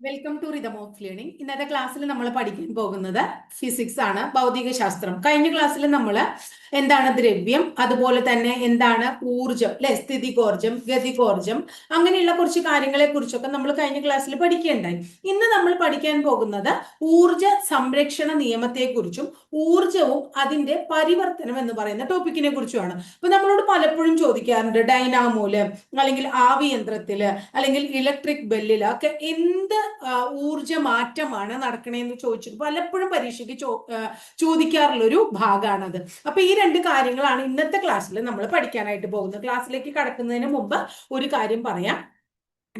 Welcome to rhythm of learning ഇന്നത്തെ ക്ലാസ്സിൽ നമ്മൾ പഠിക്കാൻ പോകുന്നത് ഫിസിക്സ് ആണ് ഭൗതിക ശാസ്ത്രം കഴിഞ്ഞ ക്ലാസ്സിൽ നമ്മൾ എന്താണ് ദ്രവ്യം അതുപോലെ തന്നെ എന്താണ് ഊർജം അല്ലെ സ്ഥിതികോർജം ഗതികോർജം അങ്ങനെയുള്ള കുറച്ച് കാര്യങ്ങളെ കുറിച്ചൊക്കെ നമ്മൾ കഴിഞ്ഞ ക്ലാസ്സിൽ പഠിക്കേണ്ടായി. ഇന്ന് നമ്മൾ പഠിക്കാൻ പോകുന്നത് ഊർജ സംരക്ഷണ നിയമത്തെ കുറിച്ചും ഊർജവും അതിന്റെ പരിവർത്തനം എന്ന് പറയുന്ന ടോപ്പിക്കിനെ കുറിച്ചുമാണ്. അപ്പൊ നമ്മളോട് പലപ്പോഴും ചോദിക്കാറുണ്ട് ഡൈനാമോൽ അല്ലെങ്കിൽ ആവിയന്ത്രത്തിൽ അല്ലെങ്കിൽ ഇലക്ട്രിക് ബെല്ലിൽ ഒക്കെ എന്ത് ഊർജ മാറ്റമാണ് നടക്കണേന്ന് ചോദിച്ചിട്ട് പലപ്പോഴും പരീക്ഷയ്ക്ക് ചോ ചോദിക്കാറുള്ള ഒരു ഭാഗമാണത് അപ്പൊ ഈ രണ്ട് കാര്യങ്ങളാണ് ഇന്നത്തെ ക്ലാസ്സിൽ നമ്മൾ പഠിക്കാനായിട്ട് പോകുന്നത്. ക്ലാസ്സിലേക്ക് കടക്കുന്നതിന് മുമ്പ് ഒരു കാര്യം പറയാം.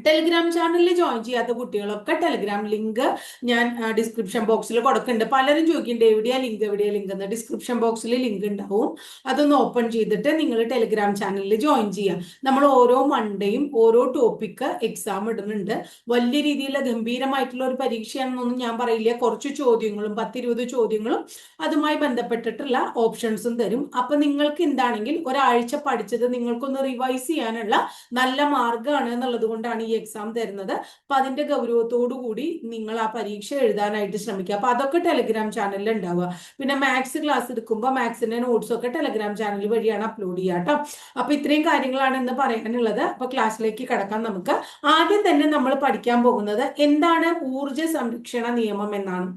ടെലിഗ്രാം ചാനലിൽ ജോയിൻ ചെയ്യാത്ത കുട്ടികളൊക്കെ ടെലിഗ്രാം ലിങ്ക് ഞാൻ ഡിസ്ക്രിപ്ഷൻ ബോക്സിൽ കൊടുക്കുന്നുണ്ട് പലരും ചോദിക്കുന്നുണ്ട് എവിടെയാ ലിങ്ക് എവിടെയാ ലിങ്ക് എന്ന്. ഡിസ്ക്രിപ്ഷൻ ബോക്സിൽ ലിങ്ക് ഉണ്ടാവും. അതൊന്ന് ഓപ്പൺ ചെയ്തിട്ട് നിങ്ങൾ ടെലിഗ്രാം ചാനലിൽ ജോയിൻ ചെയ്യാം. നമ്മൾ ഓരോ മൺഡേയും ഓരോ ടോപ്പിക്ക് എക്സാം ഇടുന്നുണ്ട്. വലിയ രീതിയിലുള്ള ഗംഭീരമായിട്ടുള്ള ഒരു പരീക്ഷയാണെന്നൊന്നും ഞാൻ പറയില്ല. കുറച്ച് ചോദ്യങ്ങളും പത്തിരുപത് ചോദ്യങ്ങളും അതുമായി ബന്ധപ്പെട്ടിട്ടുള്ള ഓപ്ഷൻസും തരും. അപ്പൊ നിങ്ങൾക്ക് എന്താണെങ്കിൽ ഒരാഴ്ച പഠിച്ചത് നിങ്ങൾക്കൊന്ന് റിവൈസ് ചെയ്യാനുള്ള നല്ല മാർഗമാണ് എന്നുള്ളത് കൊണ്ടാണ് ഈ എക്സാം തരുന്നത്. അപ്പൊ അതിന്റെ ഗൗരവത്തോടു കൂടി നിങ്ങൾ ആ പരീക്ഷ എഴുതാനായിട്ട് ശ്രമിക്കുക. അപ്പൊ അതൊക്കെ ടെലിഗ്രാം ചാനലിൽ ഉണ്ടാവുക പിന്നെ മാത്സ് ക്ലാസ് എടുക്കുമ്പോൾ മാത്സിന്റെ നോട്ട്സ് ഒക്കെ ടെലിഗ്രാം ചാനൽ വഴിയാണ് അപ്ലോഡ് ചെയ്യുക കേട്ടോ. അപ്പൊ ഇത്രയും കാര്യങ്ങളാണ് ഇന്ന് പറയാനുള്ളത്. അപ്പൊ ക്ലാസ്സിലേക്ക് കടക്കാൻ നമുക്ക്. ആദ്യം തന്നെ നമ്മൾ പഠിക്കാൻ പോകുന്നത് എന്താണ് ഊർജ സംരക്ഷണ നിയമം എന്നാണ്.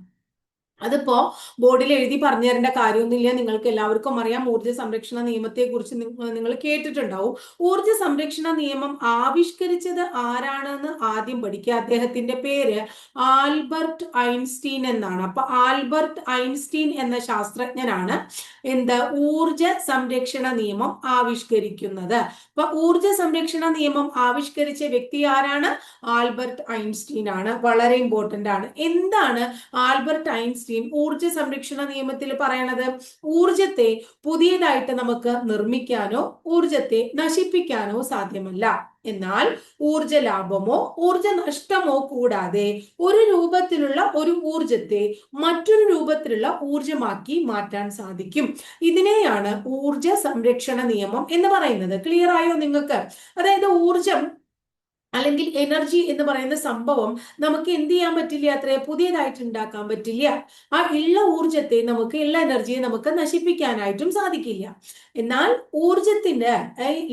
അതിപ്പോ ബോർഡിൽ എഴുതി പറഞ്ഞു തരേണ്ട കാര്യമൊന്നുമില്ല. നിങ്ങൾക്ക് എല്ലാവർക്കും അറിയാം. ഊർജ സംരക്ഷണ നിയമത്തെ കുറിച്ച് നിങ്ങൾ കേട്ടിട്ടുണ്ടാവും. ഊർജ സംരക്ഷണ നിയമം ആവിഷ്കരിച്ചത് ആരാണെന്ന് ആദ്യം പഠിക്കുക. അദ്ദേഹത്തിന്റെ പേര് ആൽബർട്ട് ഐൻസ്റ്റീൻ എന്നാണ്. അപ്പൊ ആൽബർട്ട് ഐൻസ്റ്റീൻ എന്ന ശാസ്ത്രജ്ഞനാണ് എന്ത് ഊർജ സംരക്ഷണ നിയമം ആവിഷ്കരിക്കുന്നത്. അപ്പൊ ഊർജ സംരക്ഷണ നിയമം ആവിഷ്കരിച്ച വ്യക്തി ആരാണ്? ആൽബർട്ട് ഐൻസ്റ്റീൻ ആണ് വളരെ ഇമ്പോർട്ടന്റ് ആണ്. എന്താണ് ആൽബർട്ട് ഐൻസ്റ്റീൻ? ഊർജ സംരക്ഷണ നിയമത്തിൽ പറയണത് ഊർജത്തെ പുതിയതായിട്ട് നമുക്ക് നിർമ്മിക്കാനോ ഊർജത്തെ നശിപ്പിക്കാനോ സാധ്യമല്ല. എന്നാൽ ഊർജ ലാഭമോ ഊർജ നഷ്ടമോ കൂടാതെ ഒരു രൂപത്തിലുള്ള ഒരു ഊർജത്തെ മറ്റൊരു രൂപത്തിലുള്ള ഊർജമാക്കി മാറ്റാൻ സാധിക്കും. ഇതിനെയാണ് ഊർജ സംരക്ഷണ നിയമം എന്ന് പറയുന്നത്. ക്ലിയർ ആയോ നിങ്ങൾക്ക്? അതായത് ഊർജം അല്ലെങ്കിൽ എനർജി എന്ന് പറയുന്ന സംഭവം നമുക്ക് എന്ത് ചെയ്യാൻ പറ്റില്ല? അത്രേ പുതിയതായിട്ട് ഉണ്ടാക്കാൻ പറ്റില്ല. ആ ഉള്ള ഊർജത്തെ നമുക്ക് ഉള്ള എനർജിയെ നമുക്ക് നശിപ്പിക്കാനായിട്ടും സാധിക്കില്ല. എന്നാൽ ഊർജത്തിന്റെ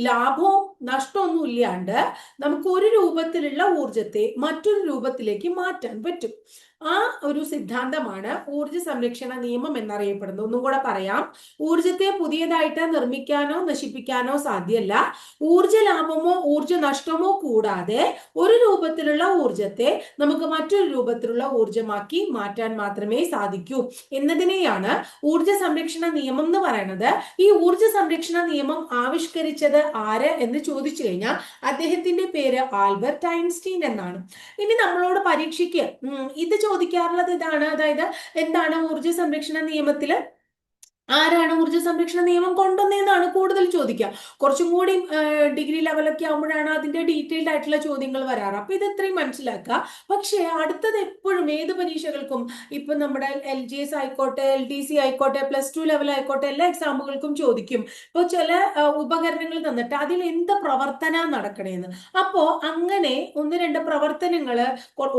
ലാഭവും നഷ്ടമൊന്നും ഇല്ലാണ്ട് നമുക്ക് ഒരു രൂപത്തിലുള്ള ഊർജത്തെ മറ്റൊരു രൂപത്തിലേക്ക് മാറ്റാൻ പറ്റും. ആ ഒരു സിദ്ധാന്തമാണ് ഊർജ സംരക്ഷണ നിയമം എന്നറിയപ്പെടുന്നത്. ഒന്നും കൂടെ പറയാം. ഊർജത്തെ പുതിയതായിട്ട് നിർമ്മിക്കാനോ നശിപ്പിക്കാനോ സാധ്യല്ല. ഊർജ ലാഭമോ ഊർജ നഷ്ടമോ കൂടാതെ ഒരു രൂപത്തിലുള്ള ഊർജത്തെ നമുക്ക് മറ്റൊരു രൂപത്തിലുള്ള ഊർജമാക്കി മാറ്റാൻ മാത്രമേ സാധിക്കൂ. എന്നതിനെയാണ് ഊർജ സംരക്ഷണ നിയമം എന്ന് പറയുന്നത്. ഈ ഊർജ സംരക്ഷണ നിയമം ആവിഷ്കരിച്ചത് ആര് എന്ന് ചോദിച്ചു കഴിഞ്ഞാൽ അദ്ദേഹത്തിന്റെ പേര് ആൽബർട്ട് ഐൻസ്റ്റീൻ എന്നാണ്. ഇനി നമ്മളോട് പരീക്ഷയ്ക്ക് ഇത് ചോദിക്കാറുള്ളത് ഇതാണ്. അതായത് എന്താണ് ഊർജ സംരക്ഷണ നിയമത്തിൽ ആരാണ് ഊർജ സംരക്ഷണ നിയമം കൊണ്ടുവന്നതെന്നാണ് കൂടുതൽ ചോദിക്കുക. കുറച്ചും കൂടി ഡിഗ്രി ലെവലൊക്കെ ആകുമ്പോഴാണ് അതിന്റെ ഡീറ്റെയിൽഡ് ആയിട്ടുള്ള ചോദ്യങ്ങൾ വരാറ്. അപ്പൊ ഇത് ഇത്രയും മനസ്സിലാക്കുക. പക്ഷേ അടുത്തത് എപ്പോഴും ഏത് പരീക്ഷകൾക്കും ഇപ്പൊ നമ്മുടെ എൽ ജി എസ് ആയിക്കോട്ടെ എൽ ഡി സി ആയിക്കോട്ടെ പ്ലസ് ടു ലെവൽ ആയിക്കോട്ടെ എല്ലാ എക്സാമുകൾക്കും ചോദിക്കും. ഇപ്പോൾ ചില ഉപകരണങ്ങൾ തന്നിട്ട് അതിൽ എന്ത് പ്രവർത്തന നടക്കണേന്ന്. അപ്പോ അങ്ങനെ ഒന്ന് രണ്ട് പ്രവർത്തനങ്ങൾ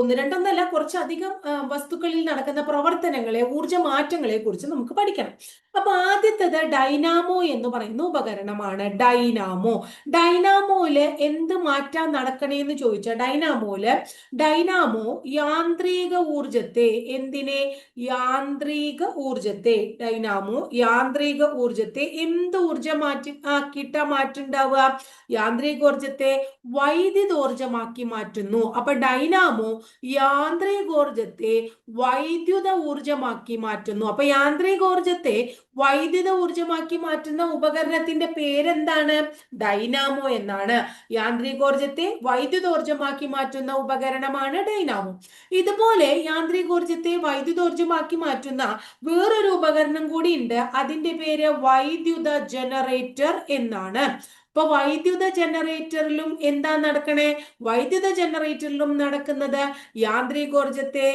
ഒന്ന് രണ്ടൊന്നല്ല കുറച്ചധികം വസ്തുക്കളിൽ നടക്കുന്ന പ്രവർത്തനങ്ങളെ ഊർജ മാറ്റങ്ങളെ കുറിച്ച് നമുക്ക് പഠിക്കണം. അപ്പൊ ആദ്യത്തത് ഡൈനാമോ എന്ന് പറയുന്ന ഉപകരണമാണ് ഡൈനാമോ. ഡൈനാമോയിൽ എന്ത് മാറ്റാൻ നടക്കണേന്ന് ചോദിച്ചാൽ ഡൈനാമോയിൽ ഡൈനാമോ യാന്ത്രിക ഊർജത്തെ എന്തിനെ? യാന്ത്രിക ഊർജത്തെ ഡൈനാമോ യാന്ത്രിക ഊർജത്തെ എന്ത് ഊർജം മാറ്റി ആക്കിയിട്ട മാറ്റുണ്ടാവുക? യാന്ത്രികോർജത്തെ വൈദ്യുതോർജമാക്കി മാറ്റുന്നു. അപ്പൊ ഡൈനാമോ യാന്ത്രികോർജത്തെ വൈദ്യുത ഊർജമാക്കി മാറ്റുന്നു. അപ്പൊ യാന്ത്രികോർജത്തെ വൈദ്യുത ഊർജമാക്കി മാറ്റുന്ന ഉപകരണത്തിന്റെ പേരെന്താണ്? ഡൈനാമോ എന്നാണ്. യാന്ത്രികോർജത്തെ വൈദ്യുതോർജമാക്കി മാറ്റുന്ന ഉപകരണമാണ് ഡൈനാമോ ഇതുപോലെ യാന്ത്രികോർജത്തെ വൈദ്യുതോർജമാക്കി മാറ്റുന്ന വേറൊരു ഉപകരണം കൂടി ഉണ്ട്. അതിന്റെ പേര് വൈദ്യുത ജനറേറ്റർ എന്നാണ്. ഇപ്പൊ വൈദ്യുത ജനറേറ്ററിലും എന്താ നടക്കണേ? വൈദ്യുത ജനറേറ്ററിലും നടക്കുന്നത് യാന്ത്രികോർജത്തെ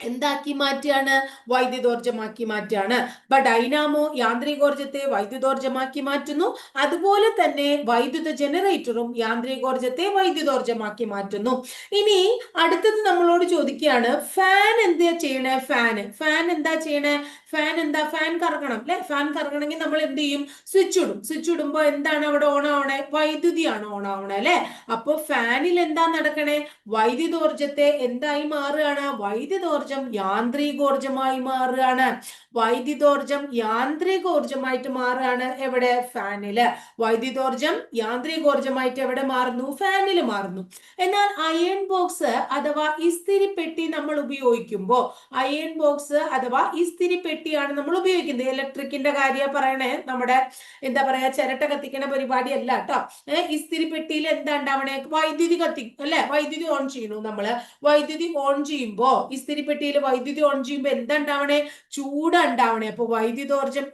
എന്താക്കി മാറ്റുകയാണ് വൈദ്യുതോർജമാക്കി മാറ്റുകയാണ് അപ്പൊ ഡൈനാമോ യാന്ത്രികോർജത്തെ വൈദ്യുതോർജമാക്കി മാറ്റുന്നു. അതുപോലെ തന്നെ വൈദ്യുത ജനറേറ്ററും യാന്ത്രികോർജത്തെ വൈദ്യുതോർജമാക്കി മാറ്റുന്നു. ഇനി അടുത്തത് നമ്മളോട് ചോദിക്കുകയാണ് ഫാൻ എന്താ ചെയ്യണേ? ഫാന് ഫാൻ എന്താ ചെയ്യണേ? ഫാൻ എന്താ? ഫാൻ കറങ്ങണം അല്ലെ ഫാൻ കറങ്ങണമെങ്കിൽ നമ്മൾ എന്ത് ചെയ്യും? സ്വിച്ച് ഇടും. സ്വിച്ച് ഇടുമ്പോ എന്താണ് അവിടെ ഓൺ ആവണേ? വൈദ്യുതിയാണ് ഓൺ ആവണേ അല്ലെ അപ്പൊ ഫാനിൽ എന്താ നടക്കണേ? വൈദ്യുതോർജത്തെ എന്തായി മാറുകയാണ്? വൈദ്യുതോർജം യാന്ത്രികോർജമായി മാറുകയാണ്. വൈദ്യുതോർജം യാന്ത്രികോർജമായിട്ട് മാറുകയാണ് എവിടെ? ഫാനിൽ വൈദ്യുതോർജം യാന്ത്രികോർജമായിട്ട് എവിടെ മാറുന്നു? ഫാനിൽ മാറുന്നു. എന്നാൽ അയൺ ബോക്സ് അഥവാ ഇസ്തിരിപ്പെട്ടി നമ്മൾ ഉപയോഗിക്കുമ്പോൾ അയൺ ബോക്സ് അഥവാ ഇസ്തിരിപ്പെട്ടിയാണ് നമ്മൾ ഉപയോഗിക്കുന്നത്. ഇലക്ട്രിക്കിന്റെ കാര്യം പറയണേ. നമ്മുടെ എന്താ പറയാ ചിരട്ട കത്തിക്കണ പരിപാടി അല്ല കേട്ടോ ഏഹ് ഇസ്തിരിപ്പെട്ടിയിൽ എന്താ ഉണ്ടാവണേ? വൈദ്യുതി കത്തി അല്ലെ? വൈദ്യുതി ഓൺ ചെയ്യണു നമ്മൾ. വൈദ്യുതി ഓൺ ചെയ്യുമ്പോ ഇസ്തിരിപ്പെട്ടിയിൽ വൈദ്യുതി ഓൺ ചെയ്യുമ്പോ എന്താ ഉണ്ടാവണേ? ചൂട് ഉണ്ടാവണേ. അപ്പൊ വൈദ്യുതോർജം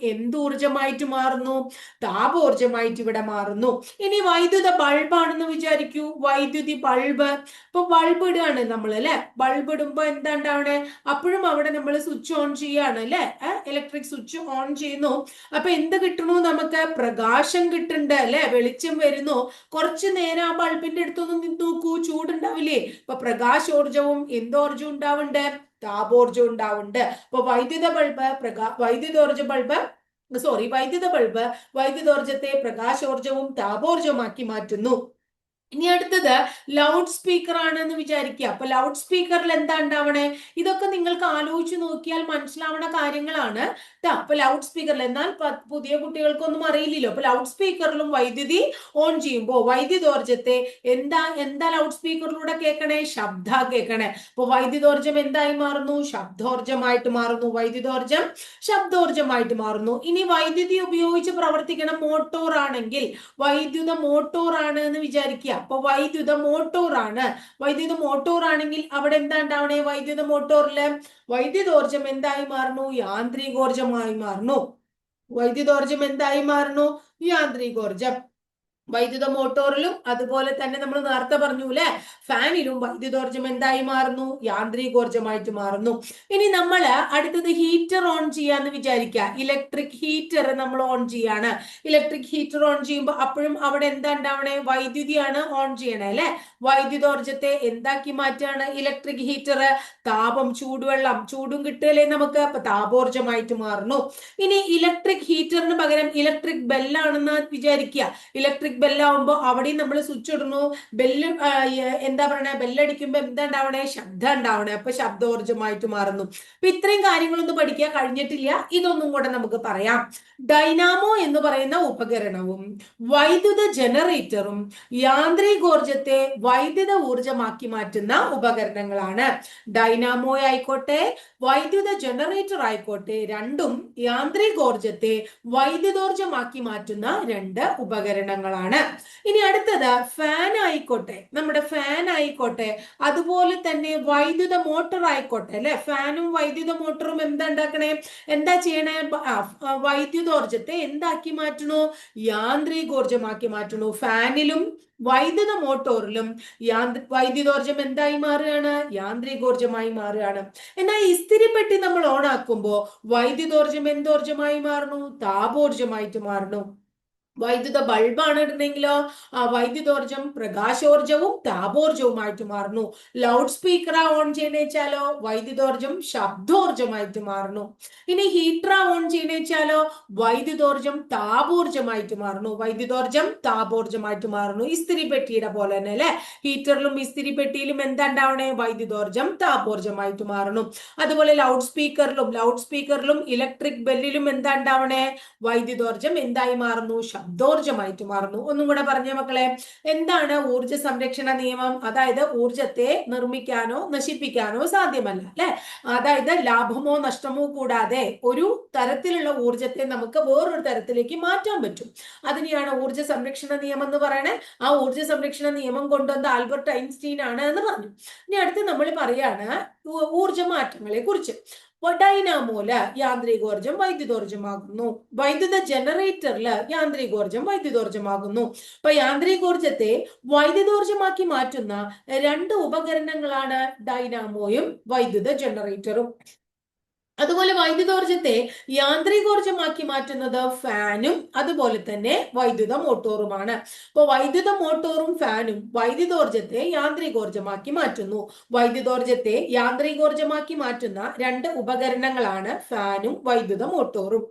ഊർജമായിട്ട് മാറുന്നു? താപോർജമായിട്ട് ഇവിടെ മാറുന്നു. ഇനി വൈദ്യുത ബൾബാണെന്ന് വിചാരിക്കൂ. വൈദ്യുതി ബൾബ്. ഇപ്പൊ ബൾബ് ഇടുകയാണ് നമ്മൾ അല്ലെ? ബൾബ് ഇടുമ്പോ എന്താ ഉണ്ടാവണേ? അപ്പോഴും അവിടെ നമ്മൾ സ്വിച്ച് ഓൺ ചെയ്യാണ് അല്ലെ? ഇലക്ട്രിക് സ്വിച്ച് ഓൺ ചെയ്യുന്നു. അപ്പൊ എന്ത് കിട്ടണു? നമുക്ക് പ്രകാശം കിട്ടുന്നുണ്ട് അല്ലെ? വെളിച്ചം വരുന്നു. കുറച്ചു നേരം ആ ബൾബിന്റെ അടുത്തൊന്നും നിന്ന് നോക്കൂ. ചൂടുണ്ടാവില്ലേ? ഇപ്പൊ പ്രകാശോർജവും എന്തോർജവും ഉണ്ടാവുണ്ട്? താപോർജം ഉണ്ടാവുണ്ട്. അപ്പൊ വൈദ്യുത ബൾബ് പ്രകാ വൈദ്യുതോർജ ബൾബ് സോറി വൈദ്യുത ബൾബ് വൈദ്യുതോർജത്തെ പ്രകാശോർജവും താപോർജവുമാക്കി മാറ്റുന്നു. ഇനി അടുത്തത് ലൗഡ് സ്പീക്കർ ആണെന്ന് വിചാരിക്കുക. അപ്പൊ ലൗഡ് സ്പീക്കറിൽ എന്താ ഉണ്ടാവണേ? ഇതൊക്കെ നിങ്ങൾക്ക് ആലോചിച്ച് നോക്കിയാൽ മനസ്സിലാവണ കാര്യങ്ങളാണ്. അപ്പൊ ലൗഡ് സ്പീക്കറിൽ എന്നാൽ പുതിയ കുട്ടികൾക്കൊന്നും അറിയില്ലല്ലോ. അപ്പൊ ലൗഡ് സ്പീക്കറിലും വൈദ്യുതി ഓൺ ചെയ്യുമ്പോൾ വൈദ്യുതോർജത്തെ എന്താ എന്താ ലൗഡ് സ്പീക്കറിലൂടെ കേൾക്കണേ? ശബ്ദ കേൾക്കണേ. അപ്പൊ വൈദ്യുതോർജം എന്തായി മാറുന്നു? ശബ്ദോർജമായിട്ട് മാറുന്നു. വൈദ്യുതോർജം ശബ്ദോർജമായിട്ട് മാറുന്നു. ഇനി വൈദ്യുതി ഉപയോഗിച്ച് പ്രവർത്തിക്കണ മോട്ടോർ ആണെങ്കിൽ വൈദ്യുത മോട്ടോർ ആണ് എന്ന് വിചാരിക്കുക. അപ്പൊ വൈദ്യുത മോട്ടോർ ആണ് വൈദ്യുത മോട്ടോർ ആണെങ്കിൽ അവിടെ എന്താ ഉണ്ടാവണേ വൈദ്യുത മോട്ടോറിൽ വൈദ്യുതോർജം എന്തായി മാറുന്നു? യാന്ത്രികോർജമായി മാറുന്നു. വൈദ്യുതോർജം എന്തായി മാറുന്നു? യാന്ത്രികോർജം. വൈദ്യുത മോട്ടോറിലും അതുപോലെ തന്നെ നമ്മൾ നേരത്തെ പറഞ്ഞു അല്ലെ ഫാനിലും വൈദ്യുതോർജം എന്തായി മാറുന്നു? യാന്ത്രികോർജമായിട്ട് മാറുന്നു. ഇനി നമ്മൾ അടുത്തത് ഹീറ്റർ ഓൺ ചെയ്യാന്ന് വിചാരിക്കുക ഇലക്ട്രിക് ഹീറ്റർ നമ്മൾ ഓൺ ചെയ്യാണ്. ഇലക്ട്രിക് ഹീറ്റർ ഓൺ ചെയ്യുമ്പോൾ അപ്പോഴും അവിടെ എന്താ ഉണ്ടാവണേ? വൈദ്യുതിയാണ് ഓൺ ചെയ്യണേ അല്ലെ? വൈദ്യുതോർജത്തെ എന്താക്കി മാറ്റാണ് ഇലക്ട്രിക് ഹീറ്റർ? താപം ചൂടുവെള്ളം. ചൂടും കിട്ടുകയല്ലേ നമുക്ക്? അപ്പൊ താപോർജമായിട്ട് മാറുന്നു. ഇനി ഇലക്ട്രിക് ഹീറ്ററിന് പകരം ഇലക്ട്രിക് ബെല്ലാണെന്ന് വിചാരിക്കുക ഇലക്ട്രിക് ബെല്ലാവുമ്പോൾ അവിടെയും നമ്മൾ സ്വിച്ച് ഇടുന്നു. ബെല്ല് എന്താ പറയണേ ബെല്ലടിക്കുമ്പോ എന്താ ഉണ്ടാവണേ ശബ്ദം ഉണ്ടാവണേ അപ്പൊ ശബ്ദോർജമായിട്ട് മാറുന്നു. അപ്പൊ ഇത്രയും കാര്യങ്ങളൊന്നും പഠിക്കാൻ കഴിഞ്ഞിട്ടില്ല. ഇതൊന്നും കൂടെ നമുക്ക് പറയാം. ഡൈനാമോ എന്ന് പറയുന്ന ഉപകരണവും വൈദ്യുത ജനറേറ്ററും യാന്ത്രികോർജത്തെ വൈദ്യുത ഊർജമാക്കി മാറ്റുന്ന ഉപകരണങ്ങളാണ്. ഡൈനാമോ ആയിക്കോട്ടെ വൈദ്യുത ജനറേറ്റർ ആയിക്കോട്ടെ രണ്ടും യാന്ത്രികോർജത്തെ വൈദ്യുതോർജമാക്കി മാറ്റുന്ന രണ്ട് ഉപകരണങ്ങളാണ്. ഇനി അടുത്തത് ഫാൻ ആയിക്കോട്ടെ. നമ്മുടെ ഫാൻ ആയിക്കോട്ടെ. അതുപോലെ തന്നെ വൈദ്യുത മോട്ടോർ ആയിക്കോട്ടെ അല്ലെ? ഫാനും വൈദ്യുത മോട്ടറും എന്താ ഉണ്ടാക്കണേ? എന്താ ചെയ്യണേ? വൈദ്യുതോർജത്തെ എന്താക്കി മാറ്റണു യാന്ത്രികോർജമാക്കി മാറ്റണു ഫാനിലും വൈദ്യുത മോട്ടോറിലും യാന്ത്ര വൈദ്യുതോർജം എന്തായി മാറുകയാണ്? യാന്ത്രികോർജമായി മാറുകയാണ്. എന്നാൽ ഇസ്തിരിപ്പെട്ടി നമ്മൾ ഓൺ ആക്കുമ്പോൾ വൈദ്യുതോർജം എന്തോർജമായി മാറുന്നു? താപോർജമായിട്ട് മാറുന്നു. വൈദ്യുത ബൾബാണ് ഇടുന്നെങ്കിലോ ആ വൈദ്യുതോർജം പ്രകാശോർജവും താപോർജവുമായിട്ട് മാറുന്നു. ലൗഡ് സ്പീക്കറ ഓൺ ചെയ്യണേച്ചാലോ വൈദ്യുതോർജം ശബ്ദോർജമായിട്ട് മാറുന്നു. ഇനി ഹീറ്റർ ഓൺ ചെയ്യണേച്ചാലോ വൈദ്യുതോർജം താപോർജമായിട്ട് മാറുന്നു. വൈദ്യുതോർജം താപോർജമായിട്ട് മാറുന്നു. ഇസ്തിരി പെട്ടിയുടെ പോലെ തന്നെ അല്ലെ? ഹീറ്ററിലും ഇസ്തിരി പെട്ടിയിലും എന്താ ഉണ്ടാവണേ വൈദ്യുതോർജം താപോർജമായിട്ട് മാറുന്നു. അതുപോലെ ലൗഡ് സ്പീക്കറിലും ലൗഡ് സ്പീക്കറിലും ഇലക്ട്രിക് ബെല്ലിലും എന്താ ഉണ്ടാവണേ വൈദ്യുതോർജം എന്തായി മാറുന്നു? ശബ്ദോർജമായിട്ട് മാറുന്നു. ഒന്നും കൂടെ പറഞ്ഞ മക്കളെ എന്താണ് ഊർജ സംരക്ഷണ നിയമം? അതായത് ഊർജത്തെ നിർമ്മിക്കാനോ നശിപ്പിക്കാനോ സാധ്യമല്ല അല്ലെ? അതായത് ലാഭമോ നഷ്ടമോ കൂടാതെ ഒരു തരത്തിലുള്ള ഊർജത്തെ നമുക്ക് വേറൊരു തരത്തിലേക്ക് മാറ്റാൻ പറ്റും. അതിനെയാണ് ഊർജ സംരക്ഷണ നിയമം എന്ന് പറയണേ. ആ ഊർജ സംരക്ഷണ നിയമം കൊണ്ടുവന്ന ആൽബർട്ട് ഐൻസ്റ്റീൻ ആണ് എന്ന് പറഞ്ഞു. ഇനി അടുത്ത് നമ്മൾ പറയാണ് ഊർജ മാറ്റങ്ങളെ കുറിച്ച് ഡൈനാമോൽ യാന്ത്രികോർജം വൈദ്യുതോർജമാകുന്നു. വൈദ്യുത ജനറേറ്ററിൽ യാന്ത്രികോർജം വൈദ്യുതോർജമാകുന്നു. അപ്പൊ യാന്ത്രികോർജത്തെ വൈദ്യുതോർജമാക്കി മാറ്റുന്ന രണ്ട് ഉപകരണങ്ങളാണ് ഡൈനാമോയും വൈദ്യുത ജനറേറ്ററും അതുപോലെ വൈദ്യുതോർജത്തെ യാന്ത്രികോർജമാക്കി മാറ്റുന്നത് ഫാനും അതുപോലെ തന്നെ വൈദ്യുത മോട്ടോറുമാണ്. അപ്പോൾ വൈദ്യുത മോട്ടോറും ഫാനും വൈദ്യുതോർജത്തെ യാന്ത്രികോർജമാക്കി മാറ്റുന്നു. വൈദ്യുതോർജത്തെ യാന്ത്രികോർജമാക്കി മാറ്റുന്ന രണ്ട് ഉപകരണങ്ങളാണ് ഫാനും വൈദ്യുത മോട്ടോറും.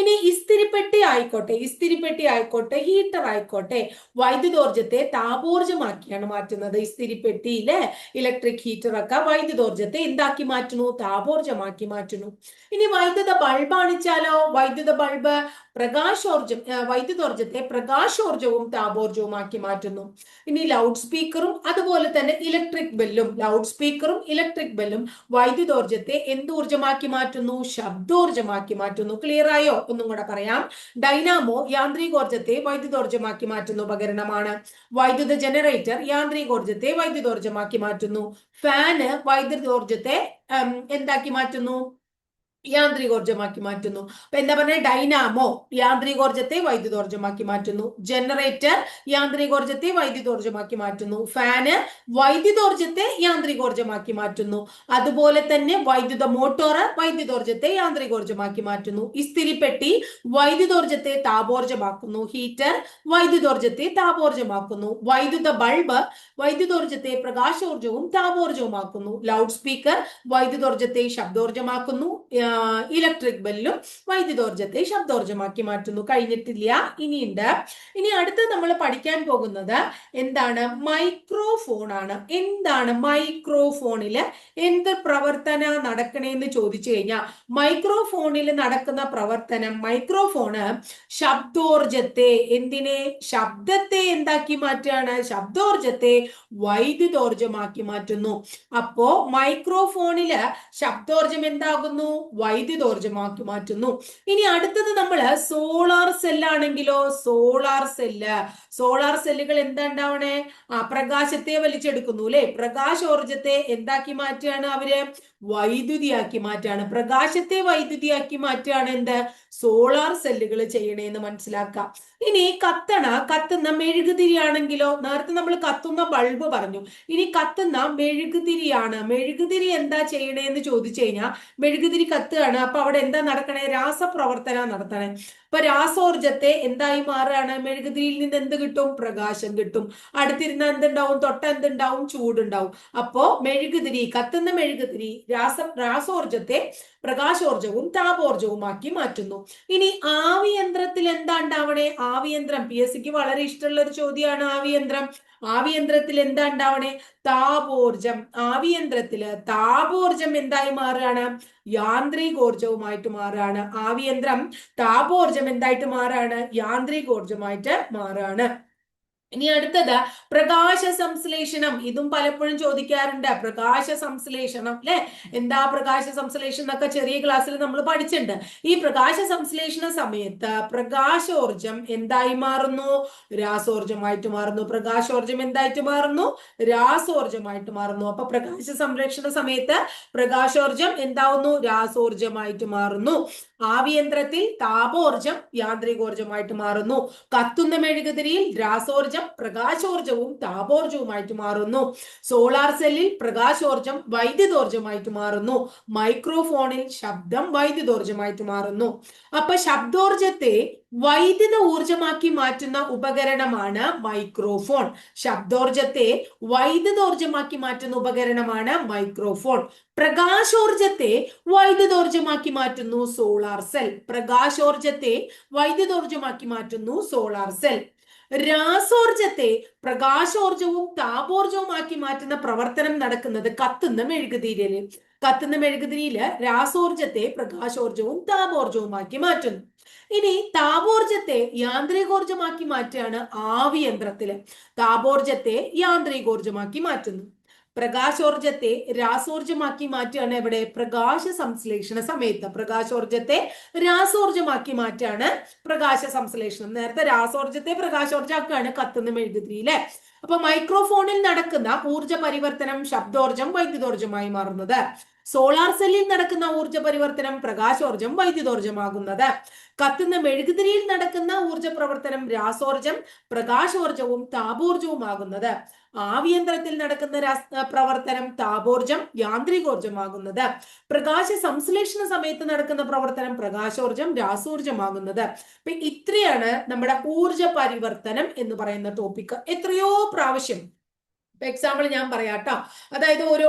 ഇനി ഇസ്തിരിപ്പെട്ടി ആയിക്കോട്ടെ ഇസ്തിരിപ്പെട്ടി ആയിക്കോട്ടെ ഹീറ്റർ ആയിക്കോട്ടെ വൈദ്യുതോർജത്തെ താപോർജമാക്കിയാണ് മാറ്റുന്നത്. ഇസ്തിരിപ്പെട്ടിയിലെ ഇലക്ട്രിക് ഹീറ്റർ ഒക്കെ വൈദ്യുതോർജത്തെ എന്താക്കി മാറ്റുന്നു? താപോർജമാക്കി മാറ്റുന്നു. ഇനി വൈദ്യുത ബൾബ് ആണിച്ചാലോ വൈദ്യുത ബൾബ് പ്രകാശോർജം വൈദ്യുതോർജത്തെ പ്രകാശോർജവും താപോർജവുമാക്കി മാറ്റുന്നു. ഇനി ലൗഡ് സ്പീക്കറും അതുപോലെ തന്നെ ഇലക്ട്രിക് ബെല്ലും ലൗഡ് സ്പീക്കറും ഇലക്ട്രിക് ബെല്ലും വൈദ്യുതോർജത്തെ എന്തൂർജമാക്കി മാറ്റുന്നു? ശബ്ദോർജമാക്കി മാറ്റുന്നു. ക്ലിയർ ആയോ? ഒന്നും കൂടെ പറയാം. ഡൈനാമോ യാന്ത്രികോർജത്തെ വൈദ്യുതോർജമാക്കി മാറ്റുന്ന. ഉപകരണമാണ്. വൈദ്യുത ജനറേറ്റർ യാന്ത്രികോർജത്തെ വൈദ്യുതോർജമാക്കി മാറ്റുന്നു. ഫാന് വൈദ്യുതോർജത്തെ എന്താക്കി മാറ്റുന്നു? യാന്ത്രികോർജമാക്കി മാറ്റുന്നു. അപ്പൊ എന്താ പറഞ്ഞ? ഡൈനാമോ യാന്ത്രികോർജത്തെ വൈദ്യുതോർജമാക്കി മാറ്റുന്നു. ജനറേറ്റർ യാന്ത്രികോർജത്തെ വൈദ്യുതോർജമാക്കി മാറ്റുന്നു. ഫാന് വൈദ്യുതോർജത്തെ യാന്ത്രികോർജമാക്കി മാറ്റുന്നു. അതുപോലെ തന്നെ വൈദ്യുത മോട്ടോർ വൈദ്യുതോർജത്തെ യാന്ത്രികോർജമാക്കി മാറ്റുന്നു. ഇസ്തിരിപ്പെട്ടി വൈദ്യുതോർജത്തെ താപോർജമാക്കുന്നു. ഹീറ്റർ വൈദ്യുതോർജത്തെ താപോർജമാക്കുന്നു. വൈദ്യുത ബൾബ് വൈദ്യുതോർജത്തെ പ്രകാശോർജവും താപോർജവുമാക്കുന്നു ലൗഡ് സ്പീക്കർ വൈദ്യുതോർജത്തെ ശബ്ദോർജമാക്കുന്നു ഇലക്ട്രിക് ബെല്ലും വൈദ്യുതോർജത്തെ ശബ്ദോർജമാക്കി മാറ്റുന്നു. കഴിഞ്ഞിട്ടില്ല. ഇനിയുണ്ട്. ഇനി അടുത്ത് നമ്മൾ പഠിക്കാൻ പോകുന്നത് എന്താണ്? മൈക്രോഫോൺ ആണ്. എന്താണ് മൈക്രോഫോണിൽ എന്ത് പ്രവർത്തന നടക്കണേന്ന് ചോദിച്ചു കഴിഞ്ഞാൽ മൈക്രോഫോണിൽ നടക്കുന്ന പ്രവർത്തനം മൈക്രോഫോണ് ശബ്ദോർജത്തെ എന്തിനെ? ശബ്ദത്തെ എന്താക്കി മാറ്റുകയാണ് ശബ്ദോർജത്തെ വൈദ്യുതോർജമാക്കി മാറ്റുന്നു. അപ്പോ മൈക്രോഫോണിൽ ശബ്ദോർജം എന്താകുന്നു? വൈദ്യുതോർജമാക്കി മാറ്റുന്നു ഇനി അടുത്തത് നമ്മൾ സോളാർ സെല്ലാണെങ്കിലോ? Solar cell. സോളാർ സെല്ലുകൾ എന്താ ഉണ്ടാവണേ ആ പ്രകാശത്തെ വലിച്ചെടുക്കുന്നു അല്ലെ? പ്രകാശോർജത്തെ എന്താക്കി മാറ്റുകയാണ് അവർ? വൈദ്യുതിയാക്കി മാറ്റാണ്. പ്രകാശത്തെ വൈദ്യുതിയാക്കി മാറ്റുകയാണ് എന്ത്? സോളാർ സെല്ലുകൾ ചെയ്യണേന്ന് മനസ്സിലാക്കാം. ഇനി കത്തണ കത്തുന്ന മെഴുകുതിരിയാണെങ്കിലോ? നേരത്തെ നമ്മൾ കത്തുന്ന ബൾബ് പറഞ്ഞു. ഇനി കത്തുന്ന മെഴുകുതിരിയാണ്. മെഴുകുതിരി എന്താ ചെയ്യണേന്ന് ചോദിച്ചു കഴിഞ്ഞാൽ മെഴുകുതിരി കത്തുകയാണ് അപ്പൊ അവിടെ എന്താ നടക്കണേ? രാസപ്രവർത്തനം നടത്തണേ. അപ്പൊ രാസോർജത്തെ എന്തായി മാറുകയാണ് മെഴുകുതിരിയിൽ നിന്ന് എന്ത് കിട്ടും? പ്രകാശം കിട്ടും. അടുത്തിരുന്ന എന്തുണ്ടാവും? തൊട്ട എന്തുണ്ടാവും? ചൂടുണ്ടാവും. അപ്പോ മെഴുകുതിരി കത്തുന്ന മെഴുകുതിരി രാസ രാസോർജത്തെ പ്രകാശോർജവും താപോർജവുമാക്കി മാറ്റുന്നു. ഇനി ആവിയന്ത്രത്തിൽ എന്താ ഉണ്ടാവണേ? ആവിയന്ത്രം. പി എസ് സിക്ക് വളരെ ഇഷ്ടമുള്ള ഒരു ചോദ്യമാണ് ആവിയന്ത്രം. ആവിയന്ത്രത്തിൽ എന്താ ഉണ്ടാവണേ? താപോർജം. ആവിയന്ത്രത്തിൽ താപോർജം എന്തായി മാറുകയാണ് യാന്ത്രികോർജവുമായിട്ട് മാറുകയാണ് ആവിയന്ത്രം താപോർജം എന്തായിട്ട് മാറാണ്? യാന്ത്രികോർജമായിട്ട് മാറുകയാണ് ഇനി അടുത്തത് പ്രകാശ സംശ്ലേഷണം ഇതും പലപ്പോഴും ചോദിക്കാറുണ്ട്. പ്രകാശ സംശ്ലേഷണം അല്ലെ എന്താ പ്രകാശ സംശ്ലേഷണം എന്നൊക്കെ ചെറിയ ക്ലാസ്സിൽ നമ്മൾ പഠിച്ചിട്ടുണ്ട്. ഈ പ്രകാശ സംശ്ലേഷണ സമയത്ത് പ്രകാശോർജം എന്തായി മാറുന്നു? രാസോർജമായിട്ട് മാറുന്നു. പ്രകാശോർജം എന്തായിട്ട് മാറുന്നു? രാസോർജമായിട്ട് മാറുന്നു. അപ്പൊ പ്രകാശ സംരക്ഷണ സമയത്ത് പ്രകാശോർജം എന്താവുന്നു? രാസോർജമായിട്ട് മാറുന്നു. ആവിയന്ത്രത്തിൽ താപോർജം യാന്ത്രികോർജമായിട്ട് മാറുന്നു. കത്തുന്ന മെഴുകുതിരിയിൽ രാസോർജം പ്രകാശോർജവും താപോർജവുമായിട്ട് മാറുന്നു. സോളാർ സെല്ലിൽ പ്രകാശോർജം വൈദ്യുതോർജമായിട്ട് മാറുന്നു. മൈക്രോഫോണിൽ ശബ്ദം വൈദ്യുതോർജമായിട്ട് മാറുന്നു. അപ്പൊ ശബ്ദോർജത്തെ വൈദ്യുത ഊർജമാക്കി മാറ്റുന്ന ഉപകരണമാണ് മൈക്രോഫോൺ ശബ്ദോർജത്തെ വൈദ്യുതോർജമാക്കി മാറ്റുന്ന ഉപകരണമാണ് മൈക്രോഫോൺ പ്രകാശോർജത്തെ വൈദ്യുതോർജമാക്കി മാറ്റുന്നു സോളാർ സെൽ പ്രകാശോർജത്തെ വൈദ്യുതോർജമാക്കി മാറ്റുന്നു സോളാർ സെൽ രാസോർജത്തെ പ്രകാശോർജവും താപോർജവുമാക്കി മാറ്റുന്ന പ്രവർത്തനം നടക്കുന്നത് കത്തുന്ന മെഴുകുതിരിയിൽ. കത്തുന്ന മെഴുകുതിരിയിൽ രാസോർജത്തെ പ്രകാശോർജവും താപോർജവുമാക്കി മാറ്റുന്നു. ഇനി താപോർജത്തെ യാന്ത്രികോർജമാക്കി മാറ്റുകയാണ് ആവിയന്ത്രത്തിൽ താപോർജത്തെ യാന്ത്രികോർജമാക്കി മാറ്റുന്നു. പ്രകാശോർജത്തെ രാസോർജമാക്കി മാറ്റുകയാണ് എവിടെ പ്രകാശ സംശ്ലേഷണ സമയത്ത്. പ്രകാശോർജത്തെ രാസോർജമാക്കി മാറ്റാണ് പ്രകാശ സംശ്ലേഷണം. നേരത്തെ രാസോർജത്തെ പ്രകാശോർജാക്കാണ് കത്തുന്ന മെഴുകുതിരിയിലെ അപ്പൊ മൈക്രോഫോണിൽ നടക്കുന്ന ഊർജ പരിവർത്തനം ശബ്ദോർജം വൈദ്യുതോർജമായി മാറുന്നത്. സോളാർ സെല്ലിൽ നടക്കുന്ന ഊർജ പരിവർത്തനം പ്രകാശോർജം വൈദ്യുതോർജമാകുന്നത്. കത്തുന്ന മെഴുകുതിരിയിൽ നടക്കുന്ന ഊർജ പ്രവർത്തനം രാസോർജം പ്രകാശോർജവും താപോർജവുമാകുന്നത് ആവിയന്ത്രത്തിൽ നടക്കുന്ന പ്രവർത്തനം താപോർജം യാന്ത്രികോർജമാകുന്നത് പ്രകാശ സംശ്ലേഷണ സമയത്ത് നടക്കുന്ന പ്രവർത്തനം പ്രകാശോർജം രാസോർജമാകുന്നത് ഇപ്പൊ ഇത്രയാണ് നമ്മുടെ ഊർജ പരിവർത്തനം എന്ന് പറയുന്ന ടോപ്പിക് എത്രയോ പ്രാവശ്യം എക്സാമ്പിൾ ഞാൻ പറയാം കേട്ടോ അതായത് ഒരു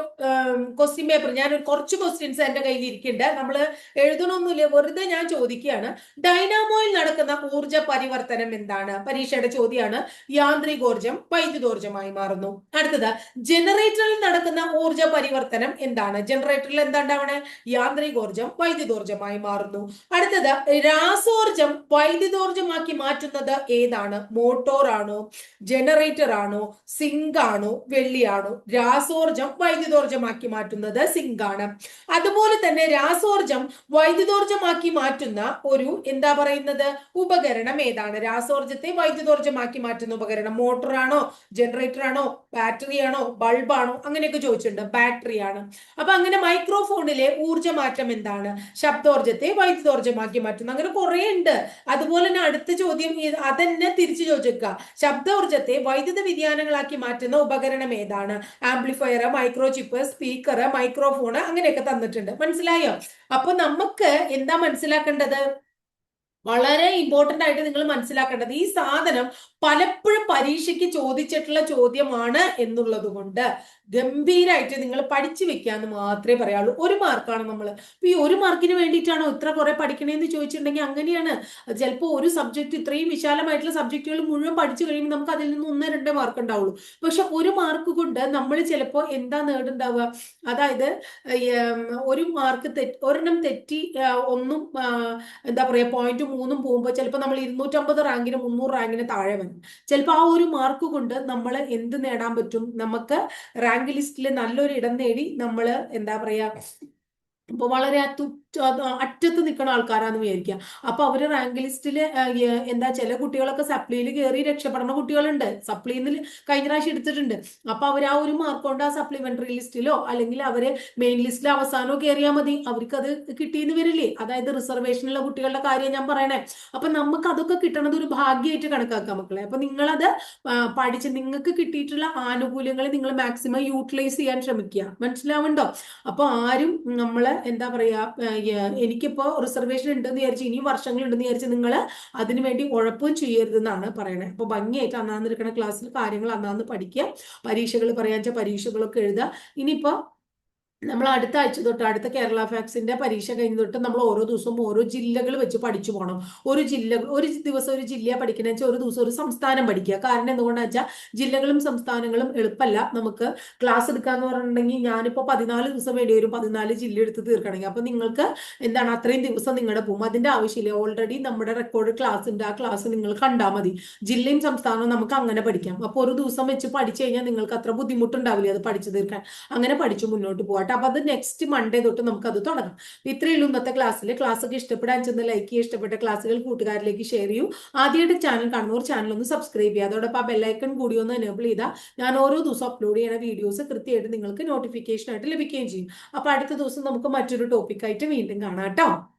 ക്വസ്റ്റ്യൻ പേപ്പർ ഞാൻ കുറച്ച് ക്വസ്റ്റ്യൻസ് എന്റെ കയ്യിൽ ഇരിക്കുന്നുണ്ട് നമ്മൾ എഴുതണമൊന്നുമില്ല വെറുതെ ഞാൻ ചോദിക്കുകയാണ്. ഡൈനാമോയിൽ നടക്കുന്ന ഊർജ പരിവർത്തനം എന്താണ്? പരീക്ഷയുടെ ചോദ്യമാണ് യാന്ത്രികോർജം വൈദ്യുതോർജമായി മാറുന്നു. അടുത്തത് ജനറേറ്ററിൽ നടക്കുന്ന ഊർജ പരിവർത്തനം എന്താണ്? ജനറേറ്ററിൽ എന്താണ്ടാവണേ യാന്ത്രികോർജം വൈദ്യുതോർജമായി മാറുന്നു. അടുത്തത് രാസോർജം വൈദ്യുതോർജമാക്കി മാറ്റുന്നത് ഏതാണ്? മോട്ടോർ ആണോ? ജനറേറ്റർ ആണോ? സിങ്ക് ആണോ? വെള്ളിയാണോ. രാസോർജം വൈദ്യുതോർജമാക്കി മാറ്റുന്നത് സിങ്കാണ്. അതുപോലെ തന്നെ രാസോർജം വൈദ്യുതോർജമാക്കി മാറ്റുന്ന ഒരു എന്താ പറയുന്നത്? ഉപകരണം ഏതാണ്? രാസോർജത്തെ വൈദ്യുതോർജമാക്കി മാറ്റുന്ന ഉപകരണം മോട്ടോറാണോ? ജനറേറ്ററാണോ? ബാറ്ററിയാണോ? ആണോ ബാറ്ററി ആണോ ബൾബ് ആണോ അങ്ങനെയൊക്കെ ചോദിച്ചിട്ടുണ്ട്. ബാറ്ററി ആണ് അപ്പൊ അങ്ങനെ മൈക്രോഫോണിലെ ഊർജമാറ്റം എന്താണ്? ശബ്ദോർജത്തെ വൈദ്യുതോർജമാക്കി മാറ്റുന്നു. അങ്ങനെ കുറെ ഉണ്ട്. അതുപോലെ തന്നെ അടുത്ത ചോദ്യം അതന്നെ തിരിച്ചു ചോദിക്കുക ശബ്ദോർജത്തെ വൈദ്യുത വ്യതിയാനങ്ങളാക്കി മാറ്റുന്ന ഉപകരണം ഏതാണ്? Amplifier micro chip speaker microphone അങ്ങനെയൊക്കെ തന്നിട്ടുണ്ട്. മനസ്സിലായോ? അപ്പൊ നമുക്ക് എന്താ മനസ്സിലാക്കേണ്ടത്? വളരെ ഇമ്പോർട്ടന്റ് ആയിട്ട് നിങ്ങൾ മനസ്സിലാക്കേണ്ടത് ഈ സാധനം പലപ്പോഴും പരീക്ഷയ്ക്ക് ചോദിച്ചിട്ടുള്ള ചോദ്യമാണ് എന്നുള്ളത് കൊണ്ട്. ഗംഭീരമായിട്ട് നിങ്ങൾ പഠിച്ചു വെക്കാന്ന് മാത്രമേ പറയാവുള്ളൂ. ഒരു മാർക്കാണ് നമ്മൾ ഈ ഒരു മാർക്കിന് വേണ്ടിയിട്ടാണോ ഇത്ര കുറെ പഠിക്കണേന്ന് ചോദിച്ചിട്ടുണ്ടെങ്കിൽ അങ്ങനെയാണ്. ചിലപ്പോൾ ഒരു സബ്ജക്ട് ഇത്രയും വിശാലമായിട്ടുള്ള സബ്ജക്റ്റുകൾ മുഴുവൻ പഠിച്ചു കഴിയുമ്പോൾ നമുക്ക് അതിൽ നിന്ന് ഒന്ന് രണ്ടേ മാർക്ക് ഉണ്ടാവുള്ളൂ. പക്ഷെ ഒരു മാർക്ക് കൊണ്ട് നമ്മൾ ചിലപ്പോൾ എന്താ നേടുണ്ടാവുക അതായത് ഒരു മാർക്ക് തെറ്റ് ഒരെണ്ണം തെറ്റി ഒന്നും എന്താ പറയുക പോയിന്റ് മൂന്നും പോകുമ്പോൾ ചിലപ്പോൾ നമ്മൾ ഇരുന്നൂറ്റമ്പത് റാങ്കിന് മുന്നൂറ് റാങ്കിന് താഴെ വരും. ചിലപ്പോൾ ആ ഒരു മാർക്ക് കൊണ്ട് നമ്മൾ എന്ത് നേടാൻ പറ്റും? നമുക്ക് റാങ്ക് ലിസ്റ്റിൽ നല്ലൊരു ഇടം നേടി നമ്മൾ എന്താ പറയാ ഇപ്പൊ വളരെ അത് അറ്റത്ത് നിൽക്കുന്ന ആൾക്കാരാന്ന് വിചാരിക്കുക അപ്പൊ അവർ റാങ്ക് ലിസ്റ്റിൽ എന്താ ചില കുട്ടികളൊക്കെ സപ്ലിയിൽ കയറി രക്ഷപ്പെടുന്ന കുട്ടികളുണ്ട്. സപ്ലിയിൽ കഴിഞ്ഞ പ്രാവശ്യം എടുത്തിട്ടുണ്ട്. അപ്പൊ അവർ ആ ഒരു മാർക്ക് കൊണ്ട് ആ സപ്ലിമെന്ററി ലിസ്റ്റിലോ അല്ലെങ്കിൽ അവർ മെയിൻ ലിസ്റ്റിൽ അവസാനമോ കയറിയാൽ മതി. അവർക്ക് അത് കിട്ടിയെന്ന് വരില്ലേ? അതായത് റിസർവേഷനുള്ള കുട്ടികളുടെ കാര്യം ഞാൻ പറയണേ. അപ്പൊ നമുക്ക് അതൊക്കെ കിട്ടണത് ഒരു ഭാഗ്യമായിട്ട് കണക്കാക്കാം മക്കളെ. അപ്പൊ നിങ്ങളത് പഠിച്ച് നിങ്ങൾക്ക് കിട്ടിയിട്ടുള്ള ആനുകൂല്യങ്ങൾ നിങ്ങൾ മാക്സിമം യൂട്ടിലൈസ് ചെയ്യാൻ ശ്രമിക്കുക മനസ്സിലാവുണ്ടോ? അപ്പൊ ആരും നമ്മൾ എന്താ പറയാ ഏഹ്, എനിക്കിപ്പോ റിസർവേഷൻ ഉണ്ടെന്ന് വിചാരിച്ച് ഇനിയും വർഷങ്ങൾ ഉണ്ടെന്ന് വിചാരിച്ച് നിങ്ങൾ അതിനു വേണ്ടി ഉഴപ്പും ചെയ്യരുതെന്നാണ് പറയണത് അപ്പൊ ഭംഗിയായിട്ട് അന്നാന്ന് എടുക്കുന്ന ക്ലാസ്സിൽ കാര്യങ്ങൾ അന്നാന്ന് പഠിക്കുക പരീക്ഷകൾ പറയാൻ വെച്ചാൽ പരീക്ഷകളൊക്കെ എഴുതുക ഇനിയിപ്പോ നമ്മൾ അടുത്ത ആഴ്ച തൊട്ട് അടുത്ത കേരള ഫാക്സിന്റെ പരീക്ഷ കഴിഞ്ഞ് തൊട്ട് നമ്മൾ ഓരോ ദിവസവും ഓരോ ജില്ലകൾ വെച്ച് പഠിച്ചു പോകണം ഒരു ജില്ല ഒരു ദിവസം ഒരു ജില്ല പഠിക്കണമെന്ന് വെച്ചാൽ ഒരു ദിവസം ഒരു സംസ്ഥാനം പഠിക്കുക. കാരണം എന്തുകൊണ്ടാണെന്ന് വെച്ചാൽ ജില്ലകളും സംസ്ഥാനങ്ങളും എളുപ്പമല്ല നമുക്ക് ക്ലാസ് എടുക്കാന്ന് പറഞ്ഞിട്ടുണ്ടെങ്കിൽ ഞാനിപ്പോ പതിനാല് ദിവസം വേണ്ടി വരും. പതിനാല് ജില്ല എടുത്ത് തീർക്കണമെങ്കിൽ. അപ്പൊ നിങ്ങൾക്ക് എന്താണ് അത്രയും ദിവസം നിങ്ങളുടെ പോകും അതിന്റെ ആവശ്യമില്ല. ഓൾറെഡി നമ്മുടെ റെക്കോർഡ് ക്ലാസ് ഉണ്ട്. ആ ക്ലാസ് നിങ്ങൾ കണ്ടാൽ മതി. ജില്ലയും സംസ്ഥാനവും നമുക്ക് അങ്ങനെ പഠിക്കാം. അപ്പൊ ഒരു ദിവസം വെച്ച് പഠിച്ചു കഴിഞ്ഞാൽ നിങ്ങൾക്ക് അത്ര ബുദ്ധിമുട്ടുണ്ടാവില്ല അത് പഠിച്ചു തീർക്കാൻ. അങ്ങനെ പഠിച്ചു മുന്നോട്ട് പോകട്ടെ അപ്പൊ അത് നെക്സ്റ്റ് മൺഡേ തൊട്ട് നമുക്ക് അത് തുടങ്ങാം. അപ്പൊ ഇത്രയേ ഉള്ളൂ ഇന്നത്തെ ക്ലാസ്സിൽ ക്ലാസ് ഒക്കെ ഇഷ്ടപ്പെടാൻ ചെന്ന് ലൈക്ക് ചെയ്യുക ഇഷ്ടപ്പെട്ട ക്ലാസ്സുകൾ കൂട്ടുകാരിലേക്ക് ഷെയർ ചെയ്യൂ. ആദ്യമായിട്ട് ചാനൽ കാണുന്നവർ ചാനൽ ഒന്ന് സബ്സ്ക്രൈബ് ചെയ്യുക. അതോടൊപ്പം ആ ബെല്ലൈക്കൺ കൂടി ഒന്ന് എനേബിൾ ചെയ്താൽ ഞാൻ ഓരോ ദിവസം അപ്ലോഡ് ചെയ്യുന്ന വീഡിയോസ് കൃത്യമായിട്ട് നിങ്ങൾക്ക് നോട്ടിഫിക്കേഷൻ ആയിട്ട് ലഭിക്കുകയും ചെയ്യും. അപ്പൊ അടുത്ത ദിവസം നമുക്ക് മറ്റൊരു ടോപ്പിക്കായിട്ട് വീണ്ടും കാണാം കേട്ടോ.